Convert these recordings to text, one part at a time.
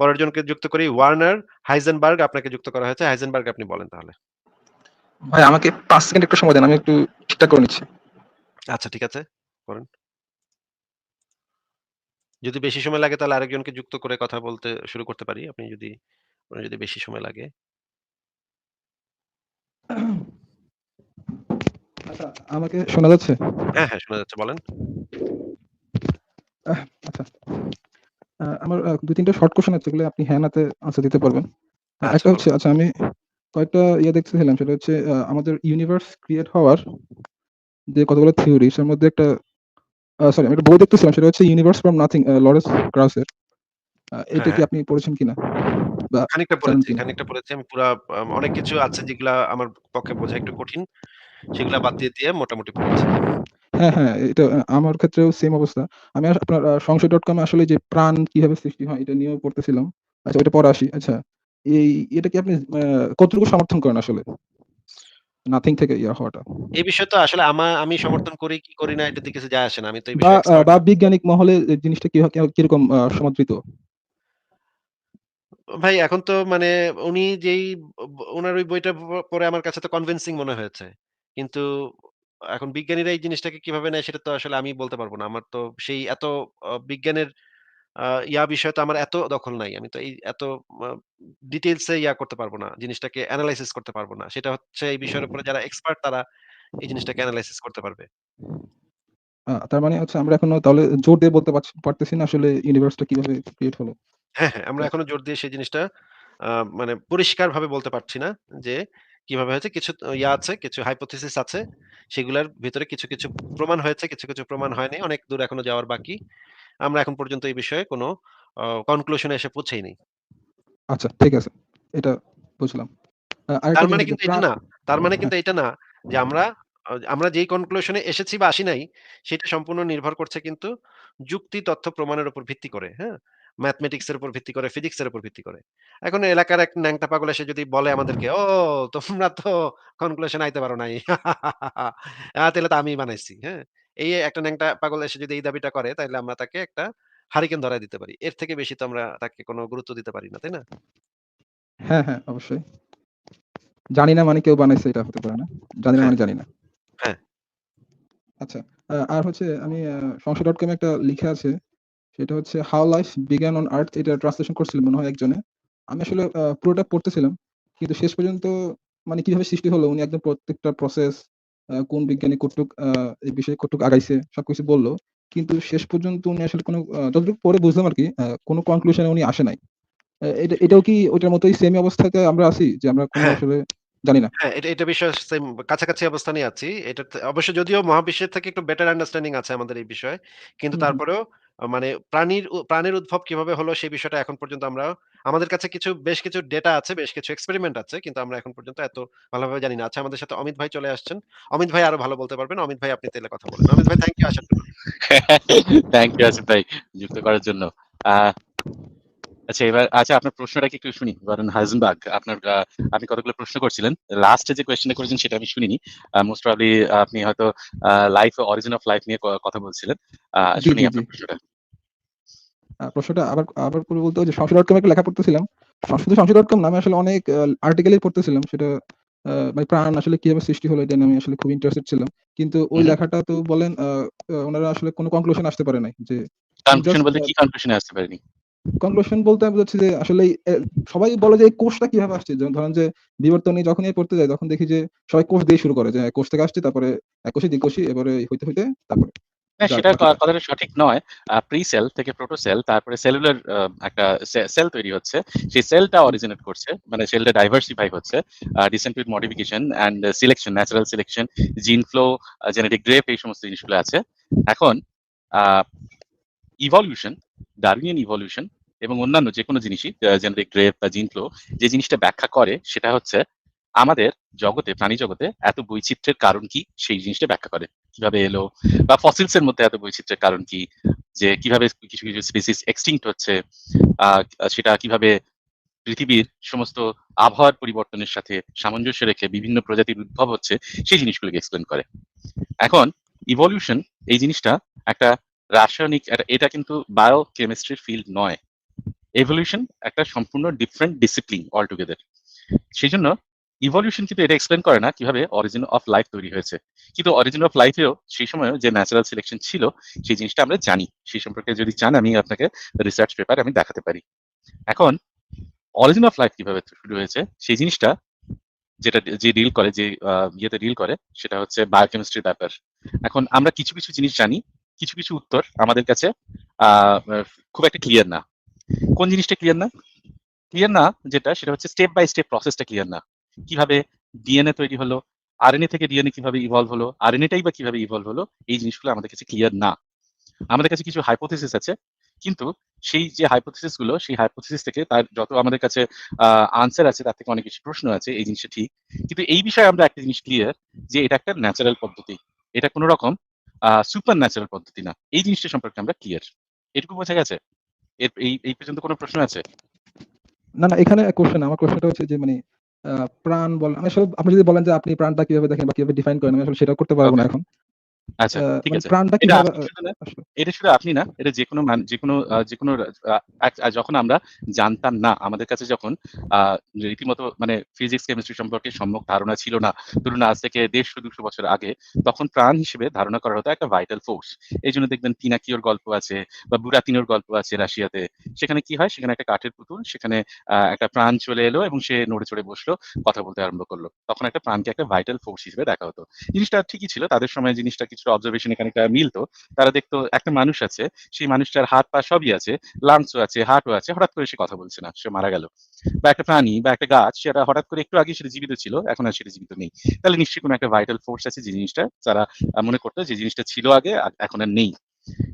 পরের জনকে যুক্ত করি ওয়ার্নার হাইজেনবার্গ আপনাকে যুক্ত করা হয়েছে হাইজেনবার্গ আপনি বলেন তাহলে ভাই আমাকে ৫ সেকেন্ড একটু সময় দেন। আমি একটু ঠিকঠাক করে নিচ্ছি। আচ্ছা ঠিক আছে। করেন। যদি বেশি সময় লাগে তাহলে আরেকজনকে যুক্ত করে কথা বলতে শুরু করতে পারি। আপনি যদি আপনার যদি বেশি সময় লাগে। আচ্ছা, আমাকে শোনা যাচ্ছে? হ্যাঁ, হ্যাঁ, শোনা যাচ্ছে বলেন। আচ্ছা। আমার আ ২-৩ শর্ট কোয়েশ্চেন আছে যেগুলো আপনি হ্যাঁ না তে আনসার দিতে পারবেন। আচ্ছা একটা হচ্ছে আচ্ছা আমি কয়েকটা ইয়ে দেখতেছিলাম সেটা হচ্ছে আমাদের ইউনিভার্স ক্রিয়েট হওয়ার যে কতগুলো থিওরি সের মধ্যে একটা সরি আমি একটা বই দেখতেছিলাম সেটা হচ্ছে 'ইউনিভার্স ফ্রম নাথিং' লরেন্স ক্রাউসের। এটা কি হ্যাঁ। আপনি পড়েছেন কিনা? বা খানিকটা পড়েছি? খানিকটা পড়েছি। আমি পুরা অনেক কিছু আছে যেগুলা আমার পক্ষে বোঝা একটু কঠিন। সেগুলা বাদ দিয়ে, দিয়ে মোটামুটি পড়েছি। হ্যাঁ, হ্যাঁ, এটা আমার ক্ষেত্রেও সেম অবস্থা। আমি আপনার আ সংশয়.com এ আসলে যে প্রাণ কীভাবে সৃষ্টি হয় এটা নিয়েও পড়তেছিলাম। আচ্ছা ওইটা পরে আসি। আচ্ছা এই এটা কি আপনি কতটুকু সমর্থন করেন আসলে? নাথিং থেকে ইয়া হওয়াটা? এই বিষয়ে তো আসলে আমা আমি সমর্থন করি কি করি না এটাতে কিছু যায় আসে না। আমি তো এই বা বিষয়ে বা না। বিজ্ঞানিক মহলে জিনিসটা কিভা কীরকম সমাদৃত? ভাই এখন তো মানে উনি যেই ব ওই বইটা প পড়ে আমার কাছে তো কনভিনসিং মনে হয়েছে। কিন্তু এখন বিজ্ঞানীরা এই জিনিসটাকে কীভাবে নেয় সেটা তো আসলে আমি বলতে পারব না। আমার তো সেই এত বিজ্ঞানের আ ইয়া বিষয়ে তো আমার এত দখল নাই। আমি তো এই এত আ ডিটেইলস এ ইয়া করতে পারব না। জিনিসটাকে এনালাইসিস করতে পারব না। সেটা হচ্ছে এই বিষয়ের উপরে যারা এক্সপার্ট তারা এই জিনিসটাকে এনালাইসিস করতে পারবে। আ তার মানে হচ্ছে আমরা এখনও তাহলে জোর দিয়ে বলতে পারছি পারতেছি না আসলে ইউনিভার্সটা কীভাবে ক্রিয়েট হলো। হ্যাঁ, হ্যাঁ, আমরা আ এখনও জোর দিয়ে সেই জিনিসটা আ মানে পরিষ্কারভাবে বলতে পারছি না যে কীভাবে হয়েছে। কিছু ইয়া আছে, কিছু হাইপোথিসিস আছে। সেগুলার ভেতরে কিছু, কিছু প্রমাণ হয়েছে, কিছু, কিছু প্রমাণ হয়নি। অনেক দূর এখনও যাওয়ার বাকি। আমরা এখন পর্যন্ত এই বিষয়ে কোন কনক্লুশন এসে পৌঁছাইনি। আচ্ছা ঠিক আছে। এটা বুঝলাম। তার মানে কিন্তু এটা না তার মানে হ্যাঁ। কিন্তু এটা না যে আমরা আমরা যেই কনক্লুশন এসেছি বা আসি নাই সেটা সম্পূর্ণ নির্ভর করছে কিন্তু যুক্তি, তথ্য, প্রমাণের উপর ভিত্তি করে, হ্যাঁ? ম্যাথমেটিক্স এর উপর ভিত্তি করে, ফিজিক্স এর উপর ভিত্তি করে। এখন এলাকার এক ন্যাংটা পাগল এসে যদি বলে আমাদেরকে, "ও তোমরা তো কনক্লুশন আইতে পারো নাই। আ তাইলে তো আমিই বানাইছি।" হ্যাঁ? এই একটা ন্যাংটা পাগল এসে যদি এই দাবিটা করে তাইলে আমরা তাকে একটা হারিকেন ধরায় দিতে পারি। এর থেকে বেশি তো আমরা তাকে কোনো গুরুত্ব দিতে পারি না, তাই না? হ্যাঁ, হ্যাঁ, অবশ্যই। জানি না মানে কেউ বানাইছে এটা হতে পারে না। জানি না হ্যাঁ। মানে জানি না। হ্যাঁ। আচ্ছা। আর হচ্ছে আমি আ সংশয়.com এ একটা লিখা আছে। সেটা হচ্ছে 'how life began on earth' এটা ট্রান্সলেশন করছিল মনে হয় একজনে। আমি আসলে পুরোটা পড়তেছিলাম। কিন্তু শেষ পর্যন্ত মানে কীভাবে সৃষ্টি হলো উনি একদম প্রত্যেকটা প্রসেস কোন বিজ্ঞানী কতটুক এই বিষয়ে কতটুক আগাইছে সবকিছু বলল। কিন্তু শেষ পর্যন্ত উনি আসলে কোন যতটুকু পড়ে বুঝলাম আরকি আ কোন কনক্লুশন উনি আসে নাই। এটা এটাও কি ওইটার মতোই সেম অবস্থাতে আমরা আছি যে আমরা কোন হ্যাঁ। আসলে জানি না? হ্যাঁ, এটা এটা বিষয়ে সেম কাছাকাছি অবস্থানেই আছি। এটা অবশ্য যদিও মহাবিশ্বের থেকে একটু বেটার আন্ডারস্ট্যান্ডিং আছে আমাদের এই বিষয়ে। কিন্তু। তারপরেও মানে প্রাণীর প্রাণীর উদ্ভব কীভাবে হলো সেই বিষয়টা এখন পর্যন্ত আমরা আমাদের কাছে কিছু বেশ কিছু ডেটা আছে, বেশ কিছু এক্সপেরিমেন্ট আছে। কিন্তু আমরা এখন পর্যন্ত এত ভালোভাবে জানি না। আচ্ছা আমাদের সাথে অমিত ভাই চলে আসছেন। অমিত ভাই আরও ভালো বলতে পারবেন। অমিত ভাই আপনি তেলে কথা বলেন। অমিত ভাই থ্যাংক ইউ আসার জন্য। থ্যাংক ইউ আসিফ ভাই যুক্ত করার জন্য। আচ্ছা এবার আচ্ছা আপনার প্রশ্নটা কি একটু শুনি। বলেন হাইজেনবার্গ আপনার আপনি কতগুলো প্রশ্ন করছিলেন। লাস্টে যে কোয়েশ্চেনটা করেছেন সেটা আমি শুনিনি। মোস্ট প্রবাবলি আপনি হয়তো লাইফ অরিজিন অফ লাইফ নিয়ে কথা বলছিলেন। শুনি। আপনার প্রশ্নটা। প্রশ্নটা আবার আবার করে বলতে যে সংশয়.com এ একটা লেখা পড়তেছিলাম। শুধু সংশয়.com না আমি আসলে অনেক আর্টিকেলই পড়তেছিলাম। সেটা মানে প্রাণ আসলে কীভাবে সৃষ্টি হলো এটা আমি আসলে খুব ইন্টারেস্টেড ছিলাম। কিন্তু ওই লেখাটা তো বলেন আ আসলে কোন কনক্লুশন আসতে পারে নাই। যে কনক্লুশন বলতে কি কনক্লুশন আসতে পারেনি? কনক্লুশন বলতে আমি বোঝাচ্ছি যে আসলে সবাই বলে যে এই কোষটা কীভাবে আসছে? যেমন ধরেন যে বিবর্তনী যখনই পড়তে যায় তখন দেখি যে সবাই কোষ দিয়ে শুরু করে। যে কোষ থেকে আসছে তারপরে এককোষী, দ্বিকোষী এবারে হইতে, হইতে তারপরে হ্যাঁ, সেটা কথাটা সঠিক নয়। আ প্রি-সেল থেকে প্রোটো-সেল তারপরে সেলুলার একটা সেল তৈরি হচ্ছে। সেই সেলটা। অরিজিনেট করছে। মানে সেলটা ডাইভার্সিফাই হচ্ছে। With modification and selection, natural selection, gene flow, genetic drift এই সমস্ত জিনিসগুলো আছে। এখন ইভলিউশন, ডারউইনিয়ান ইভলিউশন এবং অন্যান্য যে কোনো জিনিসই আ জেনেটিক ড্রিফট বা জিন ফ্লো যে জিনিসটা ব্যাখ্যা করে সেটা হচ্ছে আমাদের জগতে, প্রাণী জগতে এত বৈচিত্র্যের কারণ কি সেই জিনিসটা ব্যাখ্যা করে। কীভাবে এলো বা ফসিলস এর মধ্যে এত বৈচিত্র্যের কারণ কি? যে কীভাবে কিছু, কিছু স্পেসিস এক্সটিংক্ট হচ্ছে। সেটা কীভাবে পৃথিবীর সমস্ত আবহাওয়ার পরিবর্তনের সাথে সামঞ্জস্য রেখে বিভিন্ন প্রজাতির উদ্ভব হচ্ছে সেই জিনিসগুলোকে এক্সপ্লেন করে। এখন ইভলিউশন এই জিনিসটা একটা রাসায়নিক এটা কিন্তু বায়োকেমিস্ট্রির ফিল্ড নয়। এভলিউশন একটা সম্পূর্ণ ডিফারেন্ট ডিসিপ্লিন অল টুগেদার সেই জন্য ইভলিউশন কিন্তু এটা এক্সপ্লেন করে না কীভাবে অরিজিন অফ লাইফ তৈরি হয়েছে। কিন্তু অরিজিন অফ লাইফেও সেই সময় যে ন্যাচারাল সিলেকশন ছিল, সেই জিনিসটা আমরা জানি। সেই সম্পর্কে যদি চান, আমি আপনাকে রিসার্চ পেপার আমি দেখাতে পারি। এখন অরিজিন অফ লাইফ কীভাবে শুরু হয়েছে, সেই জিনিসটা যেটা যে ডিল করে, যে ইয়েতে ডিল করে, সেটা হচ্ছে বায়োকেমিস্ট্রির ব্যাপার। এখন আমরা কিছু কিছু জিনিস জানি, কিছু কিছু উত্তর আমাদের কাছে খুব একটা ক্লিয়ার না। কোন জিনিসটা ক্লিয়ার না? ক্লিয়ার না যেটা, সেটা হচ্ছে স্টেপ বাই স্টেপ প্রসেসটা ক্লিয়ার না। কীভাবে ডিএনএ তৈরি হলো আরএনএ থেকে ডিএনএ কীভাবে ইভলভ হলো আরএনএটাই বা কীভাবে ইভলভ হলো, এই জিনিসগুলো আমাদের কাছে ক্লিয়ার না। আমাদের কাছে কিছু হাইপোথিসিস আছে, কিন্তু সেই যে হাইপোথিসিসগুলো, সেই হাইপোথিসিস থেকে তার যত আমাদের কাছে আনসার আছে, তার থেকে অনেক বেশি প্রশ্ন আছে, এই জিনিসটা ঠিক। কিন্তু এই বিষয়ে আমরা একটা জিনিস ক্লিয়ার যে এটা একটা ন্যাচারাল পদ্ধতি। এটা কোনো রকম সুপার ন্যাচারাল পদ্ধতি না। এই জিনিসটা সম্পর্কে আমরা ক্লিয়ার এটুকু বোঝা গেছে? এর এই এই পর্যন্ত কোনো প্রশ্ন আছে? না না এখানে কোশ্চেন আমার কোশ্চেনটা হচ্ছে যে মানে আহ, প্রাণ বল আমি আসলে আপনি যদি বলেন যে আপনি প্রাণটা কীভাবে দেখেন বা কীভাবে ডিফাইন করেন আমি আসলে সেটা করতে পারব না এখন। আচ্ছা ঠিক মানে আছে। এটা শুধু আপনি না এটা যে কোনো মান- যে কোনো যে কোনো যখন আমরা জানতাম না আমাদের কাছে যখন রীতিমতো মানে ফিজিক্স কেমিস্ট্রি সম্পর্কে সম্যক ধারণা ছিল না ধরুন আজ থেকে দেড়শো দুশো বছর আগে তখন প্রাণ হিসেবে ধারণা করা হতো একটা ভাইটাল ফোর্স এই জন্য দেখবেন পিনাকিওর গল্প আছে বা বুরাতিনোর গল্প আছে রাশিয়াতে। সেখানে কি হয়? সেখানে একটা কাঠের পুতুল সেখানে আহ, একটা প্রাণ চলে এলো এবং সে নড়ে চড়ে বসল কথা বলতে আরম্ভ করল। তখন একটা প্রাণকে একটা ভাইটাল ফোর্স হিসেবে দেখা হতো। জিনিসটা ঠিকই ছিল তাদের সময় জিনিসটা কিছুটা অবজারভেশন এখানে একটা মিলতো। তারা দেখতো একটা মানুষ আছে, সেই মানুষটার হাত পা সবই আছে লাংসও আছে, হাটও আছে, হঠাৎ করে সে কথা বলছে না, সে মারা গেল। বা একটা প্রাণী বা একটা গাছ, সেটা হঠাৎ করে একটু আগে সেটা জীবিত ছিল, এখন আর সেটা জীবিত নেই। তাহলে নিশ্চয়ই কোনো একটা ভাইটাল ফোর্স আছে যে জিনিসটা তারা মনে করতো যে জিনিসটা ছিল আগে এখন আর নেই।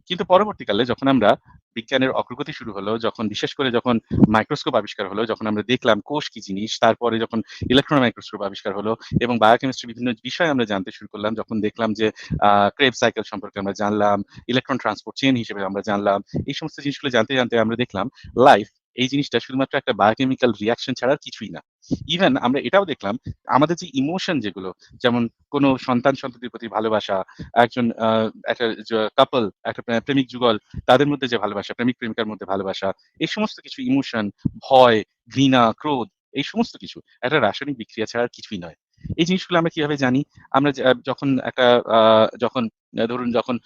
কিন্তু পরবর্তীকালে যখন আমরা বিজ্ঞানের অগ্রগতি শুরু হলো, যখন বিশেষ করে যখন মাইক্রোস্কোপ আবিষ্কার হলো, যখন আমরা দেখলাম কোষ কি জিনিস, তারপরে যখন ইলেকট্রন মাইক্রোস্কোপ আবিষ্কার হলো এবং বায়োকেমিস্ট্রি বিভিন্ন বিষয় আমরা জানতে শুরু করলাম, যখন দেখলাম যে ক্রেপ সাইকেল সম্পর্কে আমরা জানলাম ইলেকট্রন ট্রান্সপোর্ট চেন হিসেবে আমরা জানলাম, এই সমস্ত জিনিসগুলো জানতে জানতে আমরা দেখলাম লাইফ এই জিনিসটা শুধুমাত্র একটা বায়োকেমিক্যাল রিয়াকশন ছাড়া কিছুই না। ইভেন আমরা এটাও দেখলাম, আমাদের যে ইমোশন যেগুলো, যেমন কোনো সন্তান সন্ততির প্রতি ভালোবাসা, একজন একটা কাপল একটা প্রেমিক যুগল, তাদের মধ্যে যে ভালোবাসা, প্রেমিক প্রেমিকার মধ্যে ভালোবাসা, এই সমস্ত কিছু ইমোশন ভয়, ঘৃণা, ক্রোধ, এই সমস্ত কিছু, একটা রাসায়নিক বিক্রিয়া ছাড়া কিছুই নয়। এই জিনিসগুলো আমরা কীভাবে জানি? আমরা যখন একটা যখন, ধরুন যখন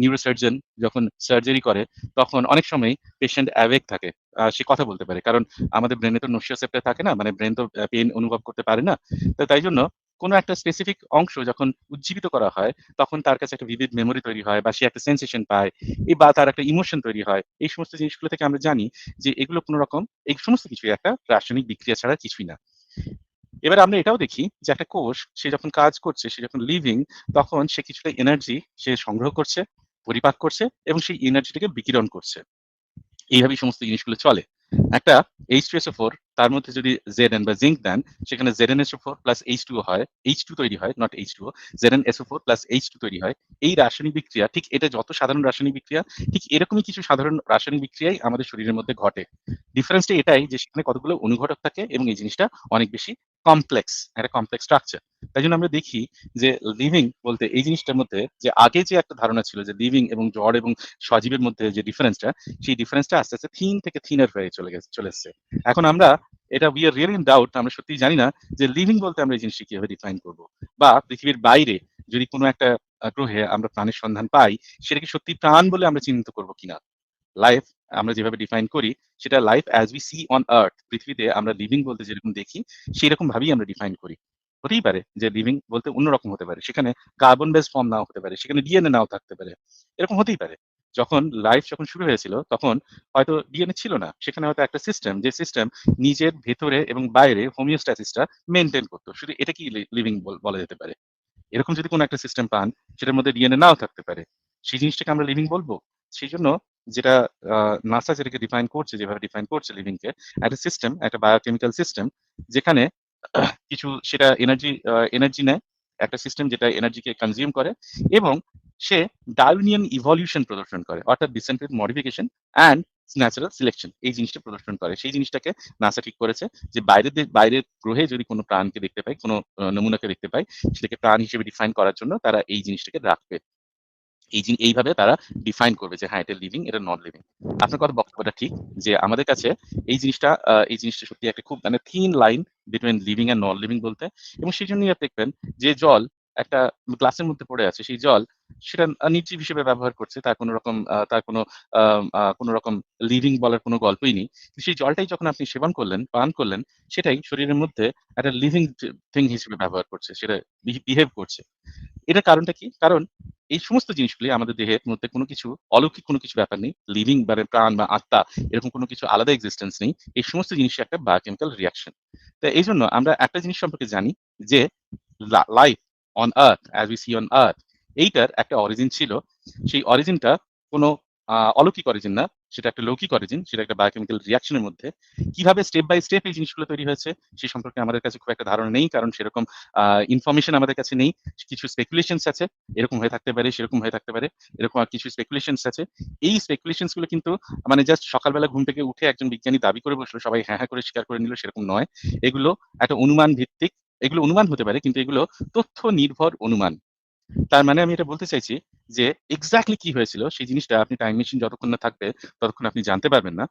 নিউরোসার্জন যখন সার্জারি করে, তখন অনেক সময় পেশেন্ট অ্যাওয়েক থাকে সে কথা বলতে পারে। কারণ আমাদের ব্রেনে তো নসিওসেপ্টার থাকে না মানে ব্রেন তো পেন অনুভব করতে পারে না। তো তাই জন্য কোনো একটা স্পেসিফিক অংশ যখন উজ্জীবিত করা হয়, তখন তার কাছে একটা ভিভিড মেমোরি তৈরি হয় বা সে একটা সেন্সেশন পায় এই বা তার একটা ইমোশন তৈরি হয়। এই সমস্ত জিনিসগুলো থেকে আমরা জানি যে এগুলো কোনো রকম, এই সমস্ত কিছুই একটা রাসায়নিক বিক্রিয়া ছাড়া কিছুই না। এবার আমরা এটাও দেখি যে একটা কোষ, সে যখন কাজ করছে, সে যখন লিভিং তখন সে কিছুটা এনার্জি সে সংগ্রহ করছে, পরিপাক করছে এবং সেই এনার্জিটাকে বিকিরণ করছে। এইভাবেই সমস্ত জিনিসগুলো চলে। একটা এইচ টু এসও ফোর তার মধ্যে যদি জেড এন বা জিঙ্ক দেন, সেখানে Z N S O four plus H two হয় এইচ টু তৈরি হয় not H two Z N S O four plus H two তৈরি হয়। এই রাসায়নিক বিক্রিয়া, ঠিক এটা যত সাধারণ রাসায়নিক বিক্রিয়া, ঠিক এরকমই কিছু সাধারণ রাসায়নিক বিক্রিয়াই আমাদের শরীরের মধ্যে ঘটে। ডিফারেন্সটা এটাই যে সেখানে কতগুলো অনুঘটক থাকে এবং এই জিনিসটা অনেক বেশি কমপ্লেক্স একটা কমপ্লেক্স স্ট্রাকচার তাই জন্য আমরা দেখি যে লিভিং বলতে এই জিনিসটার মধ্যে যে আগে যে একটা ধারণা ছিল যে লিভিং এবং জড় এবং সজীবের মধ্যে যে ডিফারেন্সটা সেই ডিফারেন্সটা আস্তে আস্তে থিন থেকে থিনার হয়ে চলে গেছে, চলে এসছে। এখন আমরা এটা we are really in doubt আমরা সত্যি জানি না যে লিভিং বলতে আমরা এই জিনিসটা কীভাবে ডিফাইন করব। বা পৃথিবীর বাইরে যদি কোনো একটা গ্রহে আমরা প্রাণের সন্ধান পাই, সেটাকে সত্যি প্রাণ বলে আমরা চিহ্নিত করব কিনা? লাইফ আমরা যেভাবে ডিফাইন করি, সেটা life as we see on earth পৃথিবীতে আমরা লিভিং বলতে যেরকম দেখি সেই রকম ভাবেই আমরা ডিফাইন করি। হতেই পারে যে লিভিং বলতে অন্যরকম হতে পারে, সেখানে কার্বন বেস ফর্ম নাও হতে পারে, সেখানে ডিএনএ নাও থাকতে পারে, এরকম হতেই পারে। যখন লাইফ যখন শুরু হয়েছিল, তখন হয়তো ডিএনএ ছিল না, সেখানে হয়তো একটা সিস্টেম যে সিস্টেম নিজের ভেতরে এবং বাইরে হোমিওস্ট্যাসিসটা মেনটেন করতো, শুধু এটা কি লিভিং বলা যেতে পারে। এরকম যদি কোনো একটা সিস্টেম পান, সেটার মধ্যে ডিএনএ নাও থাকতে পারে, সেই জিনিসটাকে আমরা লিভিং বলব? সেই জন্য যেটা নাসা যেটাকে ডিফাইন করছে, যেভাবে ডিফাইন করছে লিভিংকে একটা সিস্টেম একটা বায়োকেমিক্যাল সিস্টেম যেখানে কিছু সেটা এনার্জি এনার্জি নেয়, একটা সিস্টেম যেটা এনার্জিকে কনজিউম করে, এবং সে ডাইউনিয়ন ইভলিউশন প্রদর্শন করে, অর্থাৎ descent with modification and natural selection এই জিনিসটা প্রদর্শন করে। সেই জিনিসটাকে নাসা ঠিক করেছে যে বাইরের বাইরের গ্রহে যদি কোনো প্রাণকে দেখতে পাই, কোনো নমুনাকে দেখতে পাই, সেটাকে প্রাণ হিসেবে ডিফাইন করার জন্য তারা এই জিনিসটাকে রাখবে। এই এইভাবে তারা ডিফাইন করবে যে হ্যাঁ এটা লিভিং এটা নন লিভিং আপনার কথা বক্তব্যটা ঠিক যে আমাদের কাছে এই জিনিসটা এই জিনিসটা সত্যি একটা খুব মানে thin line between living and non living বলতে। এবং সেই জন্যই আপনি দেখবেন যে জল একটা গ্লাসের মধ্যে পড়ে আছে, সেই জল সেটা নির্জীব হিসেবে ব্যবহার করছে, তার কোনো রকম তার কোনো কোনো রকম লিভিং বলার কোনো গল্পই নেই। সেই জলটাই যখন আপনি সেবন করলেন, পান করলেন, সেটাই শরীরের মধ্যে একটা লিভিং থিং হিসেবে ব্যবহার করছে, সেটা বিহেভ করছে। এটার কারণটা কি? কারণ এই সমস্ত জিনিসগুলি আমাদের দেহের মধ্যে কোনো কিছু, অলৌকিক কোনো কিছু ব্যাপার নেই। লিভিং মানে প্রাণ বা আত্মা এরকম কোনো কিছু আলাদা এক্সিস্টেন্স নেই। এই সমস্ত জিনিস একটা বায়োকেমিক্যাল রিয়াকশন তো এই জন্য আমরা একটা জিনিস সম্পর্কে জানি যে life on earth as we see on earth এইটার একটা অরিজিন ছিল। সেই অরিজিনটা কোনো অলৌকিক অরিজিন না। সেটা একটা লৌকিক অরিজিন সেটা একটা বায়োকেমিক্যাল রিয়াকশনের মধ্যে। কীভাবে স্টেপ বাই স্টেপ এই জিনিসগুলো তৈরি হয়েছে, সে সম্পর্কে আমাদের কাছে খুব একটা ধারণা নেই, কারণ সেরকম ইনফরমেশন আমাদের কাছে নেই। কিছু স্পেকুলেশনস আছে, এরকম হয়ে থাকতে পারে, সেরকম হয়ে থাকতে পারে, এরকম কিছু স্পেকুলেশনস আছে। এই স্পেকুলেশনসগুলো কিন্তু মানে জাস্ট সকালবেলা ঘুম থেকে উঠে একজন বিজ্ঞানী দাবি করে বসল, সবাই হ্যাঁ হ্যাঁ করে স্বীকার করে নিল, সেরকম নয়। এগুলো একটা অনুমান ভিত্তিক, এগুলো অনুমান হতে পারে, কিন্তু এগুলো তথ্য নির্ভর অনুমান। তার মানে আমি এটা বলতে চাইছি যে এক্স্যাক্টলি কি হয়েছিল, সেই জিনিসটা আপনি টাইম মেশিন যতক্ষণ না থাকবে, ততক্ষণ আপনি জানতে পারবেন না।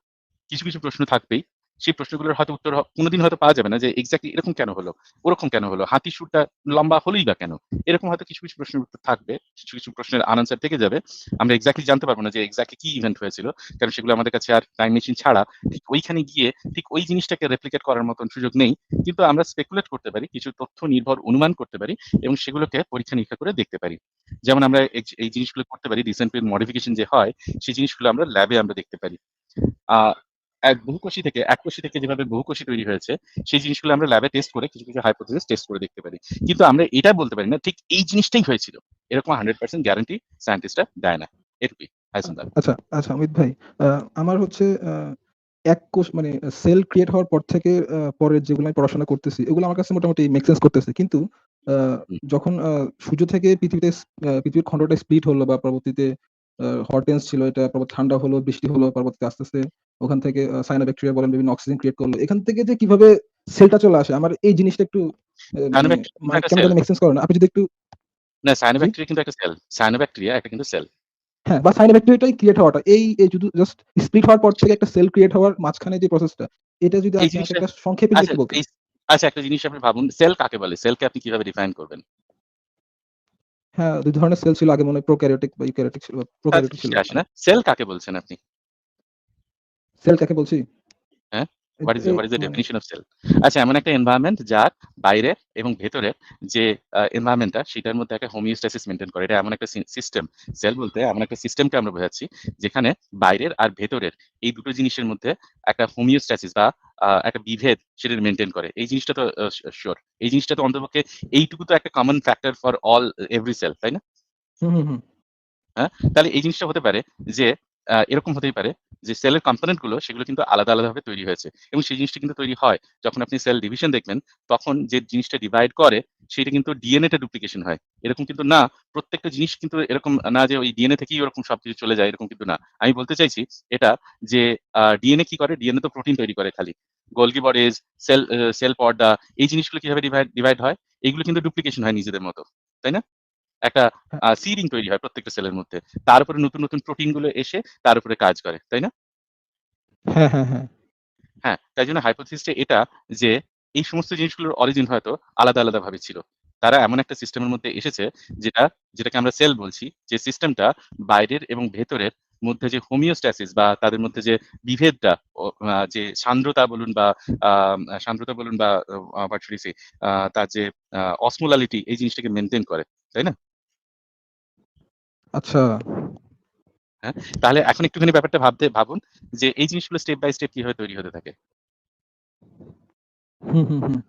কিছু কিছু প্রশ্ন থাকবেই। সেই প্রশ্নগুলোর হয়তো উত্তর কোনোদিন হয়তো পাওয়া যাবে না যে এক্স্যাক্টলি এরকম কেন হলো, ওরকম কেন হলো হাতি সুরটা লম্বা হলোই বা কেন? এরকম হয়তো কিছু কিছু প্রশ্নের উত্তর থাকবে, কিছু কিছু প্রশ্নের আনসার থেকে যাবে। আমরা এক্স্যাক্টলি জানতে পারব না যে এক্স্যাক্টলি কি ইভেন্ট হয়েছিল, কারণ সেগুলো আমাদের কাছে আর টাইম মেশিন ছাড়া ঠিক ওইখানে গিয়ে ঠিক ওই জিনিসটাকে রেপ্লিকেট করার মতন সুযোগ নেই। কিন্তু আমরা স্পেকুলেট করতে পারি, কিছু তথ্য নির্ভর অনুমান করতে পারি এবং সেগুলোকে পরীক্ষা নিরীক্ষা করে দেখতে পারি। যেমন আমরা এই- জিনিসগুলো করতে পারি রিসেন্ট মডিফিকেশন যে হয়, সেই জিনিসগুলো আমরা ল্যাবে আমরা দেখতে পারি। এক বহুকোষী থেকে এককোষী থেকে যেভাবে বহুকোষী তৈরি হয়েছে সেই জিনিসগুলো আমরা ল্যাবে টেস্ট করে কিছু কিছু হাইপোথিসিস টেস্ট করে দেখতে পারি। কিন্তু আমরা এটা বলতে পারি না ঠিক এই জিনিসটাই হয়েছিল। এরকম হান্ড্রেড পার্সেন্ট গ্যারান্টি সায়েন্টিস্টরা দেয় না। এটুকুই। আচ্ছা আচ্ছা অমিত ভাই আমার হচ্ছে এক কোষ মানে সেল ক্রিয়েট হওয়ার পর থেকে পরের যেগুলো আমি পড়াশোনা করতেছি এগুলো আমার কাছে মোটামুটি মেক সেন্স করতেছে। কিন্তু যখন সূর্য থেকে পৃথিবীতে পৃথিবীর খণ্ডটা স্প্লিট হলো বা পরবর্তীতে হটেন্স ছিল এটা পরবর্তী ঠান্ডা হলো বৃষ্টি হলো পরবর্তীতে আস্তে আস্তে ওখান থেকে সাইনা ব্যাকটেরিয়া বলেন বিভিন্ন অক্সিজেন ক্রিয়েট করল। এখান থেকে যে কীভাবে সেলটা চলে আসে আমার এই জিনিসটা একটু cell। মেক করে না। আপনি যদি একটু না সায়ানোব্যাকটেরিয়া কিন্তু একটা সেল সায়ানোব্যাকটেরিয়া একটা কিন্তু সেল হ্যাঁ বা সাইন ব্যাকটেরিয়াটাই ক্রিয়েট হওয়াটা। এই এই শুধু জাস্ট স্প্লিট হওয়ার পর থেকে একটা সেল ক্রিয়েট হওয়ার মাঝখানে যে প্রসেসটা এটা যদি আপনি জিনিসটা- একটা সংক্ষেপে যদি আচ্ছা বলতেন। আচ্ছা একটা জিনিস আপনি ভাবুন সেল কাকে বলে? সেলকে আপনি কীভাবে ডিফাইন করবেন? হ্যাঁ দুই ধরনের সেল ছিল আগে মনে হয় প্রোক্যারিওটিক বা ইউক্যারিওটিক ছিল প্রোক্যারিওটিক ছিল। আসে না সেল কাকে বলছেন আপনি? সেল কাকে বলছি? হ্যাঁ? What is what is the definition of cell আচ্ছা এমন একটা এনভায়রনমেন্ট যার বাইরের এবং ভেতরের যে এনভায়রনমেন্টটা সেটার মধ্যে একটা হোমিওস্ট্যাসিস মেনটেন করে। এটা এমন একটা সিস্টেম সেল বলতে এমন একটা সিস্টেমকে আমরা বোঝাচ্ছি যেখানে বাইরের আর ভেতরের এই দুটো জিনিসের মধ্যে একটা হোমিওস্ট্যাসিস বা একটা বিভেদ সেটা মেনটেন করে। এই জিনিসটা তো শিওর এই জিনিসটা তো অন্তপক্ষে এইটুকু তো একটা common factor for all every cell তাই না? হুম তাহলে এই জিনিসটা হতে পারে যে এরকম হতেই পারে যে সেলের কম্পোনেন্টগুলো, সেগুলো কিন্তু আলাদা আলাদাভাবে তৈরি হয়েছে। এবং সেই জিনিসটা কিন্তু তৈরি হয় যখন আপনি সেল ডিভিশন দেখবেন, তখন যে জিনিসটা ডিভাইড করে, সেটা কিন্তু ডিএনএ তে ডুপ্লিকেশন হয়। এরকম কিন্তু না, প্রত্যেকটা জিনিস কিন্তু এরকম না যে ওই ডিএনএ থেকেই ওরকম সবকিছু চলে যায়, এরকম কিন্তু না। আমি বলতে চাইছি এটা যে ডিএনএ কি করে? ডিএনএ তো প্রোটিন তৈরি করে খালি। গোলকি বডিজ সেল সেল পর্দা, এই জিনিসগুলো কীভাবে ডিভাইড ডিভাইড হয়? এগুলো কিন্তু ডুপ্লিকেশন হয় নিজেদের মতো। তাই না? একটা সিরিং তৈরি হয় প্রত্যেকটা সেলের মধ্যে। তার উপরে নতুন নতুন প্রোটিনগুলো এসে তার উপরে কাজ করে তাই না? হ্যাঁ হ্যাঁ হ্যাঁ। হ্যাঁ তাই জন্য হাইপোথিসটা এটা যে এই সমস্ত জিনিসগুলোর অরিজিন হয়তো আলাদা আলাদা ভাবে ছিল। তারা এমন একটা সিস্টেমের মধ্যে এসেছে যেটা যেটাকে আমরা সেল বলছি যে সিস্টেমটা বাইরের এবং ভেতরের মধ্যে যে হোমিওস্ট্যাসিস বা তাদের মধ্যে যে বিভেদটা যে সান্দ্রতা বলুন বা আহ, সান্দ্রতা বলুন বা তার যে অসমোলালিটি এই জিনিসটাকে মেনটেন করে তাই না? আচ্ছা। তাহলে এখন একটুখানি ব্যাপারটা ভাবতে ভাবুন যে এই জিনিসগুলো স্টেপ বাই স্টেপ কীভাবে তৈরি হতে থাকে? হুম হুম হুম।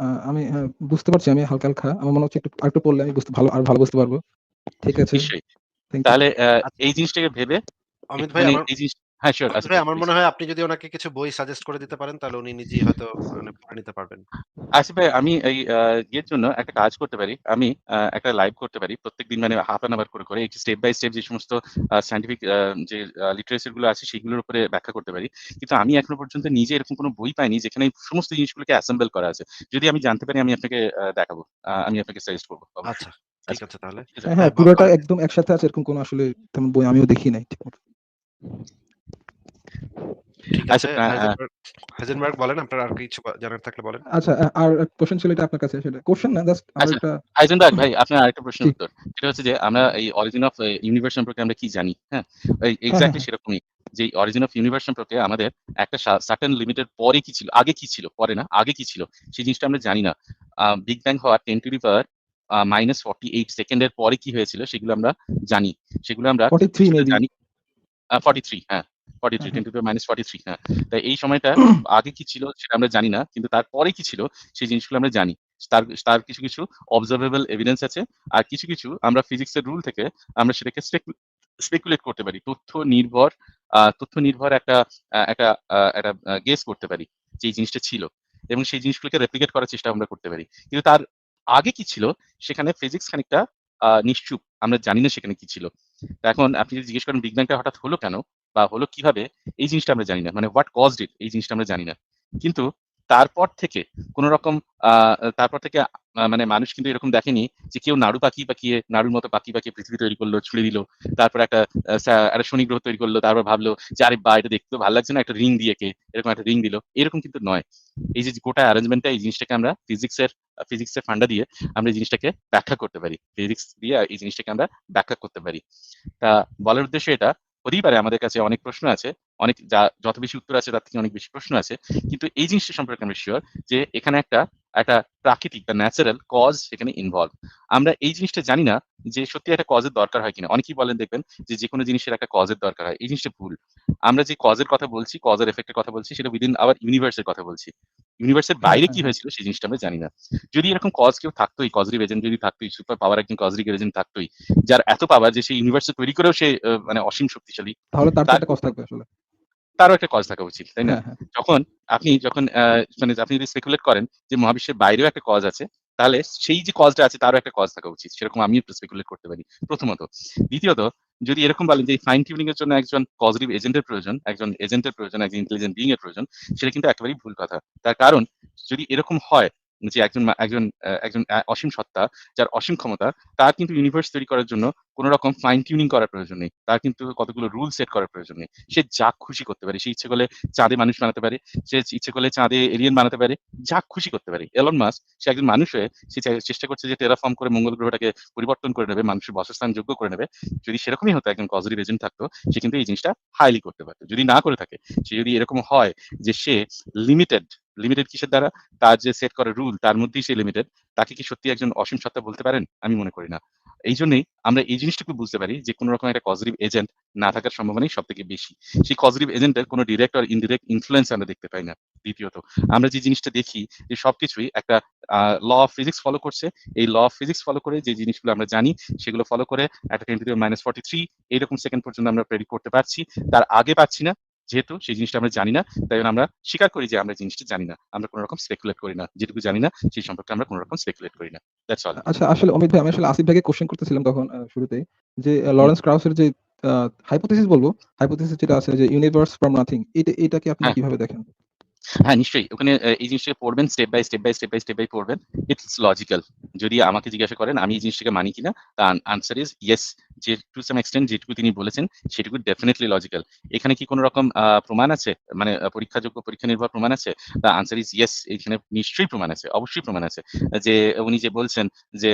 আহ, আমি হ্যাঁ, বুঝতে পারছি আমি হালকা হালকা। আমার মনে হচ্ছে একটু আরেকটু পড়লে আমি বুঝতে ভালো আর ভালো বুঝতে পারব। ঠিক আছে। নিশ্চয়ই। তাহলে এই জিনিসটাকে ভেবে অমিত ভাই এই জিনিস হ্যাঁ শিওর ভাই আমার মনে হয় আপনি যদি ওনাকে কিছু বই সাজেস্ট করে দিতে পারেন তাহলে উনি নিজেই হয়তো মানে পড়ে নিতে পারবেন। আসিফ ভাই আমি এই আহ, ইয়ের জন্য একটা কাজ করতে পারি। আমি আহ, একটা লাইভ করতে পারি। প্রত্যেকদিন মানে হাফ অ্যান আওয়ার করে করে একটু স্টেপ বাই স্টেপ যে সমস্ত সাইন্টিফিক যে লিটারেচারগুলো আছে সেগুলোর উপরে ব্যাখ্যা করতে পারি। কিন্তু আমি এখনও পর্যন্ত নিজে এরকম কোনো বই পাইনি যেখানে সমস্ত জিনিসগুলোকে অ্যাসেম্বল করা আছে। যদি আমি জানতে পারি আমি আপনাকে দেখাবো। আহ, আমি আপনাকে সাজেস্ট করব। আচ্ছা ঠিক আছে তাহলে। হ্যাঁ, পুরোটা একদম একসাথে আছে এরকম কোনো আসলে তেমন বই আমিও দেখি নাই। ঠিকমতো। ঠিক আচ্ছা, আছে। আ আ হাইজেনবার্গ হাইজেনবার্গ বলেন আপনার আর কিছু বা জানার থাকলে বলেন। আচ্ছা, আর কোয়েশ্চেন ছিল এটা আপনার কাছে সেটা কোয়েশ্চেন না জাস্ট আমার আচ্ছা, হাইজেনবার্গ ভাই আপনার আরেকটা প্রশ্নের উত্তর। সেটা হচ্ছে যে আমরা এই অরিজিন অফ ইউনিভার্স সম্পর্কে আমরা কি জানি, হ্যাঁ? এই হ্যাঁ, হ্যাঁ। সেরকমই যে অরিজিন অফ ইউনিভার্স সম্পর্কে আমাদের একটা সা সার্টেন লিমিটের পরে কি ছিল, আগে কি ছিল, পরে না, আগে কি ছিল সেই জিনিসটা আমরা জানি না। বিগ ব্যাং হওয়ার 10 টু দি পাওয়ার আ -48 সেকেন্ডের পরে কি হয়েছিল সেগুলো আমরা জানি। সেগুলো আমরা 43 কিছুটা মেবি। জানি। আ 43 হ্যাঁ, 43 হ্যাঁ, 10। To the power -43। তাই এই সময়টা আগে কি ছিল সেটা আমরা জানি না। কিন্তু তারপরে কি ছিল সেই জিনিসগুলো আমরা জানি। তার তার কিছু, কিছু অবজারভেবল এভিডেন্স আছে। আর কিছু, কিছু আমরা ফিজিক্স এর রুল থেকে আমরা সেটাকে স্পেকুলেট করতে পারি। তথ্য নির্ভর তথ্য নির্ভর একটা একটা একটা গেস করতে পারি যে জিনিসটা ছিল। এবং সেই জিনিসগুলোকে রেপ্লিকেট করার চেষ্টা আমরা করতে পারি। কিন্তু তার আগে কি ছিল সেখানে ফিজিক্স খানিকটা নিশ্চুপ। আমরা জানি না সেখানে কি ছিল। তো এখন আপনি যদি জিজ্ঞেস করেন বিগ ব্যাংটা হঠাৎ হলো কেন? বা হলো কীভাবে? এই জিনিসটা আমরা জানি না। মানে হোয়াট কজড ইট এই জিনিসটা আমরা জানি না। কিন্তু তারপর থেকে কোন রকম তারপর থেকে মানে মানুষ কিন্তু এরকম দেখেনি যে কেউ নাড়ু পাকিয়ে, পাকিয়ে নাড়ুর মতো পাকিয়ে, পাকিয়ে পৃথিবী তৈরি করল, ছুড়ে দিল। তারপর একটা একটা শনি গ্রহ তৈরি করল। তারপর ভাবলো যে আরে বাহ! এটা দেখতে ভালো লাগছে না একটা রিং দিয়ে কে এরকম একটা রিং দিল। এরকম কিন্তু নয়। এই যে গোটা অ্যারেঞ্জমেন্টটা এই জিনিসটাকে আমরা ফিজিক্স এর আ ফিজিক্স এর ফান্ডা দিয়ে আমরা এই জিনিসটাকে ব্যাখ্যা করতে পারি। ফিজিক্স দিয়ে এই জিনিসটাকে আমরা ব্যাখ্যা করতে পারি। তা বলার উদ্দেশ্য এটা হতেই পারে আমাদের কাছে অনেক প্রশ্ন আছে। অনেক যা যত বেশি উত্তর আছে তার থেকে অনেক বেশি প্রশ্ন আছে। কিন্তু এই জিনিসটা সম্পর্কে আমরা সিউর যে এখানে একটা একটা প্রাকৃতিক বা ন্যাচারাল কজ সেখানে ইনভলভ। আমরা এই জিনিসটা জানি না যে সত্যি একটা কজের দরকার হয় কিনা। অনেকেই বলেন দেখবেন যে যেকোনো জিনিসের একটা কজের দরকার হয়। এই জিনিসটা ভুল। আমরা যে কজের কথা বলছি, কজ এর ইফেক্ট এর কথা বলছি সেটা উইদিন আওয়ার ইউনিভার্স এর কথা বলছি। ইউনিভার্স এর হ্যাঁ, বাইরে কি হ্যাঁ। হয়েছিল সেই জিনিসটা আমরা জানি না। যদি এরকম কজ কেউ থাকতোই কজরি এজেন্ট যদি থাকতোই সুপার পাওয়ার একজন কজরি এজেন্ট থাকতোই যার এত পাওয়ার যে সেই ইউনিভার্স তৈরি করেও সে মানে অসীম শক্তিশালী। তাহলে তার একটা কজ থাকবে আসলে। তারও একটা কজ থাকা উচিত, তাই না? হ্যাঁ, হ্যাঁ। যখন আপনি যখন মানে আপনি যদি স্পেকুলেট করেন যে মহাবিশ্বের বাইরেও একটা কজ আছে, তাহলে সেই যে কজটা আছে তারও একটা কজ থাকা উচিত। সেরকম আমি স্পেকুলেট করতে পারি। প্রথমত। দ্বিতীয়ত যদি এরকম বলেন যে ফাইন টিউনিং এর জন্য একজন পজিটিভ এজেন্টের প্রয়োজন, একজন এজেন্টের প্রয়োজন, একজন ইন্টেলিজেন্ট বিং এর প্রয়োজন, সেটা কিন্তু একেবারেই ভুল কথা। তার কারণ যদি এরকম হয় যে একজন একজন একজন অসীম সত্তা, যার অসীম ক্ষমতা, তার কিন্তু ইউনিভার্স তৈরি করার জন্য কোন রকম ফাইন টিউনিং করার প্রয়োজন নেই। তার কিন্তু কতগুলো রুল সেট করার প্রয়োজন নেই। সে যা খুশি করতে পারে। সে ইচ্ছে করলে চাঁদে মানুষ বানাতে পারে। সে ইচ্ছে করলে চাঁদে এলিয়েন বানাতে পারে। যা খুশি করতে পারে। এলন মাস সে একজন মানুষ হয়ে সে চেষ্টা করছে যে টেরাফর্ম করে মঙ্গল গ্রহটাকে পরিবর্তন করে নেবে, মানুষের বাসস্থান যোগ্য করে নেবে। যদি সেরকমই হতো একজন পজিটিভ এজেন্ট থাকতো, সে কিন্তু এই জিনিসটা হাইলি করতে পারতো যদি না করে থাকে, সে যদি এরকম হয় যে সে লিমিটেড, লিমিটেড কিসের দ্বারা? তার যে সেট করা রুল তার মধ্যেই সে লিমিটেড। তাকে কি সত্যি একজন অসীম সত্তা বলতে পারেন? আমি মনে করি না। এইজন্যই আমরা এই জিনিসটুকু বুঝতে পারি যে কোন রকম একটা পজিটিভ এজেন্ট না থাকার সম্ভাবনাই সব থেকে বেশি। সেই পজিটিভ এজেন্টের কোনো ডিরেক্ট আর ইনডিরেক্ট ইনফ্লুয়েন্স আমরা দেখতে পাই না। দ্বিতীয়ত, আমরা যে জিনিসটা দেখি যে সবকিছুই একটা ল অফ ফিজিক্স ফলো করছে। এই ল অফ ফিজিক্স ফলো করে যে জিনিসগুলো আমরা জানি সেগুলো ফলো করে একটা 10 টু দি পাওয়ার -43 এরকম সেকেন্ড পর্যন্ত আমরা প্রেডিক্ট করতে পারছি। তার আগে পাচ্ছি না। যেহেতু সেই জিনিসটা আমরা জানি না, তাই জন্য আমরা স্বীকার করি যে আমরা জিনিসটা জানি না। আমরা কোন রকম স্পেকুলেট করি না। যেটুকু জানি না সেই সম্পর্কে আমরা কোন রকম স্পেকুলেট করি না। That's all. আচ্ছা আসলে অমিত ভাই আমি আসলে আসিফ ভাইকে কোয়েশ্চেন করতেছিলাম তখন আ শুরুতেই যে লরেন্স ক্রাউসের যে হাইপোথিসিস বলব, হাইপোথিসিস যেটা আছে যে ইউনিভার্স ফ্রম নাথিং এটা এটাকে আপনি হ্যাঁ। কীভাবে দেখেন? হ্যাঁ, নিশ্চয়ই। ওখানে এই জিনিসটাকে পড়বেন step by step by step by step by পড়বেন। It's logical. যদি আমাকে জিজ্ঞাসা করেন আমি এই জিনিসটাকে মানি কিনা? An answer is yes. যে টু সাম এক্সটেন্ট যেটুকু তিনি বলেছেন সেটুকু ডেফিনিটলি লজিক্যাল। এখানে কি কোন রকম প্রমাণ আছে? মানে পরীক্ষাযোগ্য পরীক্ষা নির্ভর প্রমাণ আছে? The answer is yes. এখানে নিশ্চয়ই প্রমাণ আছে। অবশ্যই প্রমাণ আছে। যে উনি যে বলছেন যে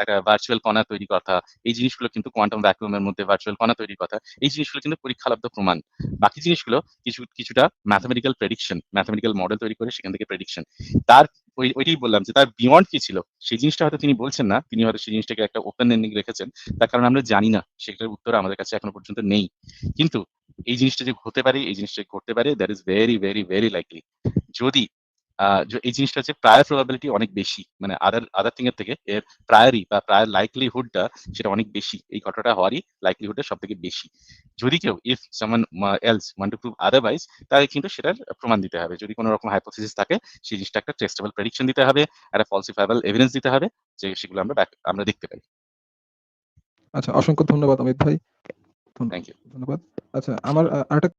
একটা ভার্চুয়াল কণা তৈরির কথা। এই জিনিসগুলো কিন্তু কোয়ান্টাম ভ্যাকুয়াম এর মধ্যে ভার্চুয়াল কণা তৈরির কথা। এই জিনিসগুলো কিন্তু পরীক্ষালব্ধ প্রমাণ। বাকি জিনিসগুলো কিছু কিছুটা ম্যাথমেটিক্যাল প্রেডিকশন, ম্যাথমেটিক্যাল মডেল তৈরি করে সেখান থেকে প্রেডিকশন। তার ওই ওইটাই বললাম যে তার বিয়ন্ড কি ছিল? সেই জিনিসটা হয়তো তিনি বলছেন না। তিনি হয়তো সেই জিনিসটাকে একটা ওপেন এন্ডিং রেখেছেন। তার কারণ আমরা জানি না। সেটার উত্তর আমাদের কাছে এখনও পর্যন্ত নেই। কিন্তু এই জিনিসটা যে হতে পারে, এই জিনিসটা ঘটতে পারে that is very, very, very likely. যদি এই জিনিসটা হচ্ছে প্রায়র প্রবাবিলিটি অনেক বেশি। মানে আদার আদার থিং এর থেকে এর প্রায়োরই বা প্রায়র লাইকলিহুড টা সেটা অনেক বেশি। এই ঘটনাটা হওয়ারই লাইকলিহুড সব থেকে বেশি। যদি কেউ ইফ সামওয়ান মা else want to prove otherwise তাহলে কিন্তু সেটার প্রমাণ দিতে হবে। যদি কোনো রকম হাইপোথিসিস থাকে সেই জিনিসটা একটা টেস্টেবল প্রেডিকশন দিতে হবে, একটা ফলসিফায়েবল এভিডেন্স দিতে হবে যে সেগুলো আমরা আমরা দেখতে পাই। আচ্ছা অসংখ্য ধন্যবাদ অমিত ভাই। Thank you. ধন্যবাদ। আচ্ছা আমার আরেকটা